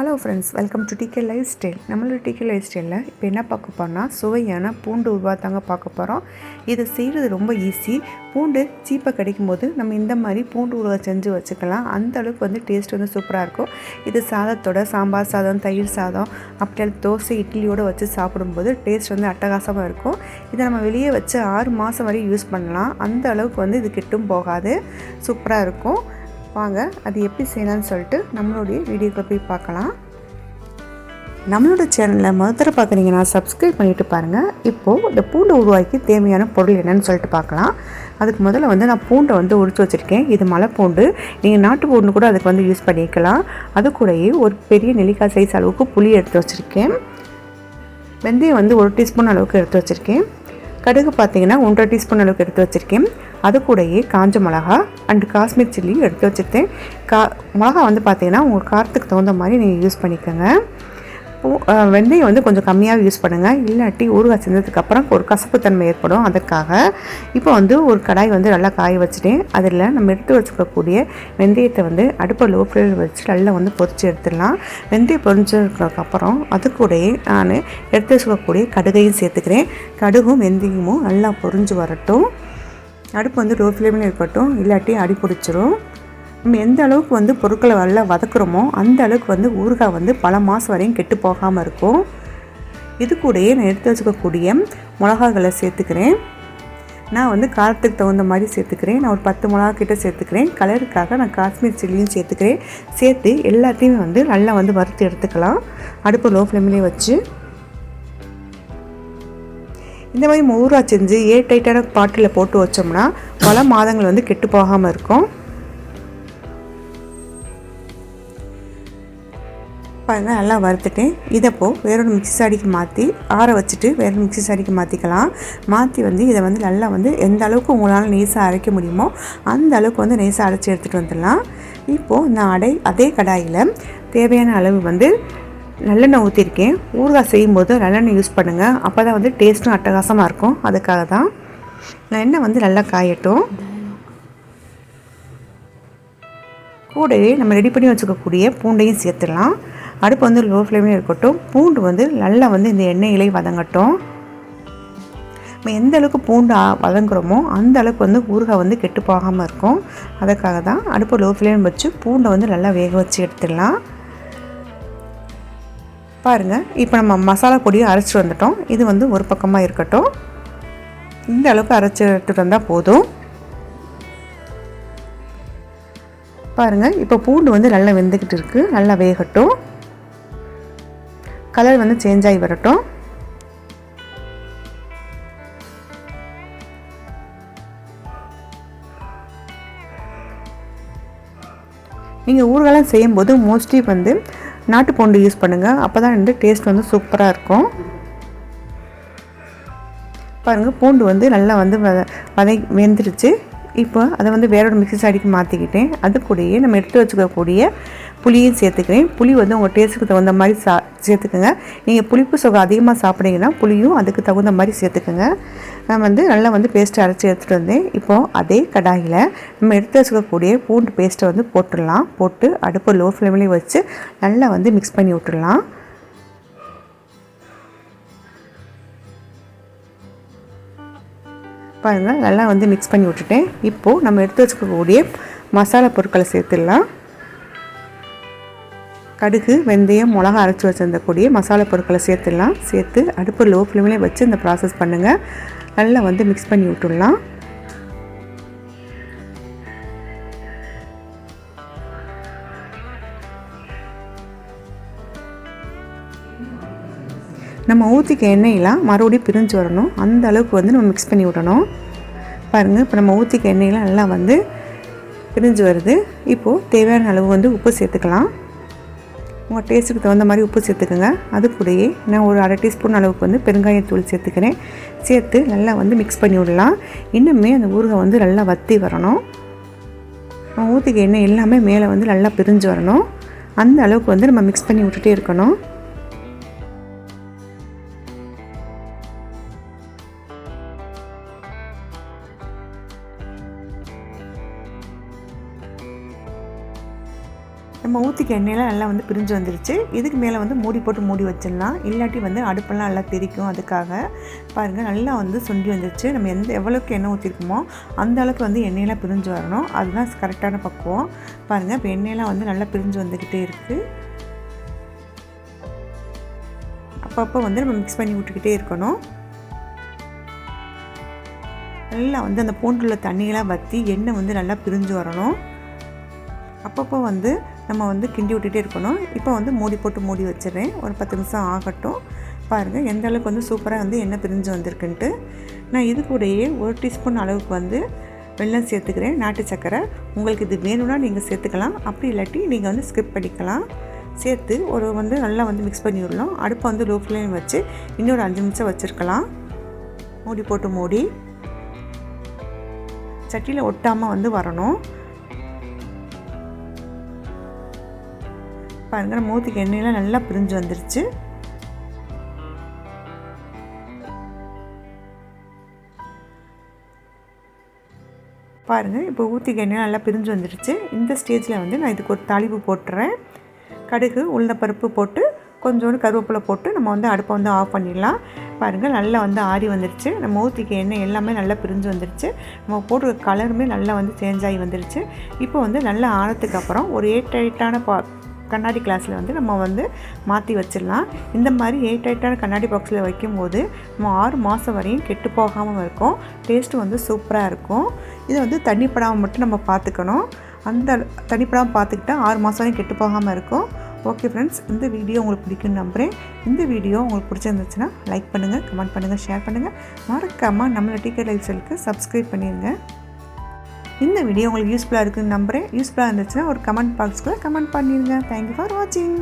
Hello friends welcome to T K life style நம்மளோட decay life ஸ்டைலில் இப்போ என்ன பார்க்க போகிறோம்னா சுவையான பூண்டு உருவா தாங்க பார்க்க போகிறோம் இதை செய்கிறது ரொம்ப ஈஸி பூண்டு சீப்பாக கிடைக்கும் போது நம்ம இந்த மாதிரி பூண்டு உருவா செஞ்சு வச்சுக்கலாம். அந்த அளவுக்கு வந்து டேஸ்ட் வந்து சூப்பராக இருக்கும். இது சாதத்தோட சாம்பார் சாதம் தயிர் சாதம் அப்படியே தோசை இட்லியோடு வச்சு சாப்பிடும்போது டேஸ்ட் வந்து அட்டகாசமாக இருக்கும். இதை நம்ம வெளியே வச்சு ஆறு மாதம் வரையும் யூஸ் பண்ணலாம். அந்த அளவுக்கு வந்து இது கெட்டும் போகாது. சூப்பராக இருக்கும். வாங்க அது எப்படி செய்யலாம்னு சொல்லிட்டு நம்மளுடைய வீடியோக்கு போய் பார்க்கலாம். நம்மளோட சேனலில் முதல்ல பார்க்குறீங்கன்னா சப்ஸ்கிரைப் பண்ணிவிட்டு பாருங்கள் இப்போது இந்த பூண்டை உருவாக்கி தேவையான பொருள் என்னன்னு சொல்லிட்டு பார்க்கலாம். அதுக்கு முதல்ல வந்து நான் பூண்டை வந்து உரித்து வச்சுருக்கேன். இது மலை பூண்டு நீங்கள் நாட்டு பூண்டு கூட அதுக்கு வந்து யூஸ் பண்ணிக்கலாம். அது கூடயே ஒரு பெரிய நெல்லிக்காய் சைஸ் அளவுக்கு புளி எடுத்து வச்சுருக்கேன். வெந்தயம் வந்து ஒரு டீஸ்பூன் அளவுக்கு எடுத்து வச்சுருக்கேன். கடுகு பார்த்தீங்கன்னா ஒன்றரை டீஸ்பூன் அளவுக்கு எடுத்து வச்சுருக்கேன். அது கூடயே காஞ்ச மிளகா அண்டு காஷ்மீர் சில்லி எடுத்து வச்சுருக்கேன். கா மிளகா வந்து பார்த்தீங்கன்னா உங்கள் காரத்துக்கு தகுந்த மாதிரி நீங்கள் யூஸ் பண்ணிக்கோங்க. வெந்தயம் வந்து கொஞ்சம் கம்மியாக யூஸ் பண்ணுங்கள் இல்லாட்டி ஊறுகாய் செஞ்சதுக்கப்புறம் ஒரு கசப்புத்தன்மை ஏற்படும். அதற்காக இப்போ வந்து ஒரு கடாய் வந்து நல்லா காய வச்சுட்டேன். அதில் நம்ம எடுத்து வச்சுக்கக்கூடிய வெந்தயத்தை வந்து அடுப்பை லோ ஃப்ளேமில் வச்சு நல்லா வந்து பொறிச்சு எடுத்துடலாம். வெந்தயம் பொரிஞ்சதுக்கப்புறம் அது கூடயே நான் எடுத்து வச்சுக்கக்கூடிய கடுகையும் சேர்த்துக்கிறேன். கடுகும் வெந்தயமும் நல்லா பொரிஞ்சு வரட்டும். அடுப்பு வந்து லோ ஃப்ளேமில் இருக்கட்டும். இல்லாட்டி அடி பிடிச்சிரும். நம்ம எந்த அளவுக்கு வந்து பொருட்களை நல்லா வதக்குறோமோ அந்த அளவுக்கு வந்து ஊறுகாய் வந்து பல மாதம் வரையும் கெட்டு போகாமல் இருக்கும். இது கூடயே நான் எடுத்து வச்சுக்கக்கூடிய மிளகாய்களை சேர்த்துக்கிறேன். நான் வந்து காரத்துக்கு தகுந்த மாதிரி சேர்த்துக்கிறேன். நான் ஒரு பத்து மிளகா கிட்ட சேர்த்துக்கிறேன். கலருக்காக நான் காஷ்மீர் சில்லியும் சேர்த்துக்கிறேன். சேர்த்து எல்லாத்தையுமே வந்து நல்லா வந்து வறுத்து எடுத்துக்கலாம். அடுப்பு லோ ஃப்ளேம்லேயே வச்சு. இந்த மாதிரி ஊறுகாய் செஞ்சு ஏர் டைட்டான பாட்டில் போட்டு வச்சோம்னா பல மாதங்கள் வந்து கெட்டு போகாமல் இருக்கும். பாருங்கள் நல்லா வறுத்துட்டேன் இதைப்போ வேறொரு மிக்ஸி சாடிக்கு மாற்றி ஆற வச்சுட்டு வேற மிக்ஸி சாடிக்கு மாற்றிக்கலாம் மாற்றி வந்து இதை வந்து நல்லா வந்து எந்த அளவுக்கு உங்களால் நெய்ஸாக அரைக்க முடியுமோ அந்த அளவுக்கு வந்து நெய்ஸாக அரைச்சி எடுத்துகிட்டு வந்துடலாம். இப்போது நான் அடை அதே கடாயில் தேவையான அளவு வந்து நல்லெண்ணெய் ஊற்றிருக்கேன் ஊறுகாய் செய்யும்போது நல்லெண்ணெய் யூஸ் பண்ணுங்கள் அப்போ தான் வந்து டேஸ்ட்டும் அட்டகாசமாக இருக்கும். அதுக்காக தான் நான் எண்ணெய் வந்து நல்லா காயட்டும். கூடவே நம்ம ரெடி பண்ணி வச்சுக்கக்கூடிய பூண்டையும் சேர்த்துடலாம். அடுப்பு வந்து லோ ஃப்ளேம்லேயும் இருக்கட்டும். பூண்டு வந்து நல்லா வந்து இந்த எண்ணெயிலே வதங்கட்டும். நம்ம எந்த அளவுக்கு பூண்டு வதங்குறோமோ அந்த அளவுக்கு வந்து ஊறுகாய் வந்து கெட்டு போகாமல் இருக்கும். அதுக்காக தான் அடுப்பு லோ ஃப்ளேம் வச்சு பூண்டை வந்து நல்லா வேக வச்சு எடுத்துடலாம். பாருங்கள் இப்போ நம்ம மசாலா பொடியை அரைச்சிட்டு வந்துட்டோம். இது வந்து ஒரு பக்கமாக இருக்கட்டும். இந்த அளவுக்கு அரைச்சி எடுத்துகிட்டு வந்தால் போதும். பாருங்கள் இப்போ பூண்டு வந்து நல்லா வெந்துக்கிட்டு இருக்குது நல்லா வேகட்டும். கலர் வந்து சேஞ்ச் ஆகி வரட்டும். நீங்கள் ஊறுகாலாம் செய்யும்போது மோஸ்ட்லி வந்து நாட்டு பூண்டு யூஸ் பண்ணுங்கள் அப்போ தான் வந்து டேஸ்ட் வந்து சூப்பராக இருக்கும். பாருங்கள் பூண்டு வந்து நல்லா வந்து வத வதை வெந்துருச்சு. இப்போ அதை வந்து வேற ஒரு மிக்ஸி சாடிக்கு மாற்றிக்கிட்டேன் அது கூடயே நம்ம எடுத்து வச்சுக்கக்கூடிய புளியும் சேர்த்துக்கிறேன். புளி வந்து உங்கள் டேஸ்ட்டுக்கு தகுந்த மாதிரி சா சேர்த்துக்கோங்க. நீங்கள் புளிப்பு சுகம் அதிகமாக சாப்பிட்டீங்கன்னா புளியும் அதுக்கு தகுந்த மாதிரி சேர்த்துக்கோங்க. நான் வந்து நல்லா வந்து பேஸ்ட்டை அரைச்சி எடுத்துகிட்டு வந்தேன். இப்போது அதே கடாயில் நம்ம எடுத்து வச்சுக்கக்கூடிய பூண்டு பேஸ்ட்டை வந்து போட்டுடலாம். போட்டு அடுப்பை லோ ஃப்ளேம்லேயே வச்சு நல்லா வந்து மிக்ஸ் பண்ணி விட்டுடலாம். பாருங்கள் நல்லா வந்து மிக்ஸ் பண்ணி விட்டுட்டேன். இப்போது நம்ம எடுத்து வச்சுக்கக்கூடிய மசாலா பொருட்களை சேர்த்துடலாம். கடுகு வெந்தயம் மிளகா அரைச்சி வச்சிருந்தக்கூடிய மசாலா பொருட்களை சேர்த்துடலாம். சேர்த்து அடுப்பு லோ ஃப்ளேம்லேயே வச்சு இந்த ப்ராசஸ் பண்ணுங்கள் நல்லா வந்து மிக்ஸ் பண்ணி விட்டுடலாம். நம்ம ஊற்றிக்க எண்ணெயெலாம் மறுபடியும் பிரிஞ்சு வரணும். அந்த அளவுக்கு வந்து நம்ம மிக்ஸ் பண்ணி விடணும். பாருங்கள் இப்போ நம்ம ஊற்றிக்க எண்ணெயெலாம் நல்லா வந்து பிரிஞ்சு வருது. இப்போது தேவையான அளவு வந்து உப்பு சேர்த்துக்கலாம். உங்கள் டேஸ்ட்டுக்கு தகுந்த மாதிரி உப்பு சேர்த்துக்கோங்க. அது கூடயே நான் ஒரு அரை டீஸ்பூன் அளவுக்கு வந்து பெருங்காயத்தூள் சேர்த்துக்கிறேன். சேர்த்து நல்லா வந்து மிக்ஸ் பண்ணி விடலாம். இன்னுமே அந்த ஊறுகாய் வந்து நல்லா வத்தி வரணும். நம்ம ஊற்றிக்க எண்ணெய் எல்லாமே மேலே வந்து நல்லா பிரிஞ்சு வரணும். அந்த அளவுக்கு வந்து நம்ம மிக்ஸ் பண்ணி விட்டுட்டே இருக்கணும். நம்ம ஊற்றிக்க எண்ணெயெலாம் நல்லா வந்து பிரிஞ்சு வந்துருச்சு. இதுக்கு மேலே வந்து மூடி போட்டு மூடி வச்சிடலாம். இல்லாட்டி வந்து அடுப்பெல்லாம் நல்லா தெரிக்கும் அதுக்காக. பாருங்கள் நல்லா வந்து சுண்டி வந்துருச்சு. நம்ம எந்த எவ்வளோக்கு எண்ணெய் ஊற்றிருக்கோமோ அந்த அளவுக்கு வந்து எண்ணெயெல்லாம் பிரிஞ்சு வரணும். அதுதான் கரெக்டான பக்குவம். பாருங்கள் இப்போ எண்ணெயெல்லாம் வந்து நல்லா பிரிஞ்சு வந்துக்கிட்டே இருக்குது அப்பப்போ வந்து நம்ம மிக்ஸ் பண்ணி விட்டுக்கிட்டே இருக்கணும். நல்லா வந்து அந்த பூண்டுள்ள தண்ணியெல்லாம் வற்றி எண்ணெய் வந்து நல்லா பிரிஞ்சு வரணும். அப்பப்போ வந்து நம்ம வந்து கிண்டி விட்டுட்டே இருக்கணும். இப்போ வந்து மூடி போட்டு மூடி வச்சிடுறேன். ஒரு பத்து நிமிஷம் ஆகட்டும். பாருங்கள் எந்த அளவுக்கு வந்து சூப்பராக வந்து எண்ணெய் பிரிஞ்சு வந்திருக்குன்ட்டு. நான் இது கூடயே ஒரு டீஸ்பூன் அளவுக்கு வந்து வெள்ளம் சேர்த்துக்கிறேன் நாட்டு சக்கரை. உங்களுக்கு இது வேணும்னா நீங்கள் சேர்த்துக்கலாம். அப்படி இல்லாட்டி நீங்கள் வந்து ஸ்கிப் பண்ணிக்கலாம். சேர்த்து ஒரு வந்து நல்லா வந்து மிக்ஸ் பண்ணி விடலாம். அடுப்பை வந்து லோ ஃப்ளேம் வச்சு இன்னொரு அஞ்சு நிமிஷம் வச்சுருக்கலாம். மூடி போட்டு மூடி. சட்டியில் ஒட்டாமல் வந்து வரணும். பாருங்கள் மூத்துக்கு எண்ணெயெலாம் நல்லா பிரிஞ்சு வந்துருச்சு. பாருங்கள் இப்போ ஊற்றிக்க எண்ணெய் நல்லா பிரிஞ்சு வந்துடுச்சு இந்த ஸ்டேஜில் வந்து நான் இதுக்கு ஒரு தாளிப்பு போட்டுறேன். கடுகு உளுந்தப்பருப்பு போட்டு கொஞ்சோண்டு கருவேப்பிலை போட்டு நம்ம வந்து அடுப்பை வந்து ஆஃப் பண்ணிடலாம். பாருங்கள் நல்லா வந்து ஆறி வந்துருச்சு. நம்ம ஊற்றிக்க எண்ணெய் எல்லாமே நல்லா பிரிஞ்சு வந்துருச்சு. நம்ம போடுற கலருமே நல்லா வந்து சேஞ்ச் ஆகி வந்துருச்சு. இப்போ வந்து நல்லா ஆனத்துக்கு அப்புறம் ஒரு ஏட் எயிட்டான பா கண்ணாடி கிளாஸில் வந்து நம்ம வந்து மாற்றி வச்சிடலாம். இந்த மாதிரி எயிட் டைட்டான கண்ணாடி பாக்ஸில் வைக்கும்போது நம்ம ஆறு மாதம் வரையும் கெட்டு போகாமல் இருக்கும். டேஸ்ட்டு வந்து சூப்பராக இருக்கும். இதை வந்து தண்ணி படாமல் மட்டும் நம்ம பார்த்துக்கணும் அந்த தனிப்படாமல் பார்த்துக்கிட்டா ஆறு மாதம் வரையும் கெட்டு போகாமல் இருக்கும். ஓகே ஃப்ரெண்ட்ஸ் இந்த வீடியோ உங்களுக்கு பிடிக்குன்னு நம்புகிறேன் இந்த வீடியோ உங்களுக்கு பிடிச்சிருந்துச்சுன்னா லைக் பண்ணுங்கள் கமெண்ட் பண்ணுங்கள் ஷேர் பண்ணுங்கள் மறக்காமல் நம்மளோட டிக்கெட் லைஃப் ஸ்டைலுக்கு சப்ஸ்கிரைப் பண்ணிடுங்க இந்த வீடியோ உங்களுக்கு யூஸ்ஃபுல்லாக இருக்குன்னு நம்புகிறேன் யூஸ்ஃபுல்லாக இருந்துச்சுன்னா ஒரு கமெண்ட் பாக்ஸ்க்குள்ளே கமெண்ட் பண்ணிடுங்க தேங்க்யூ ஃபார் வாட்சிங்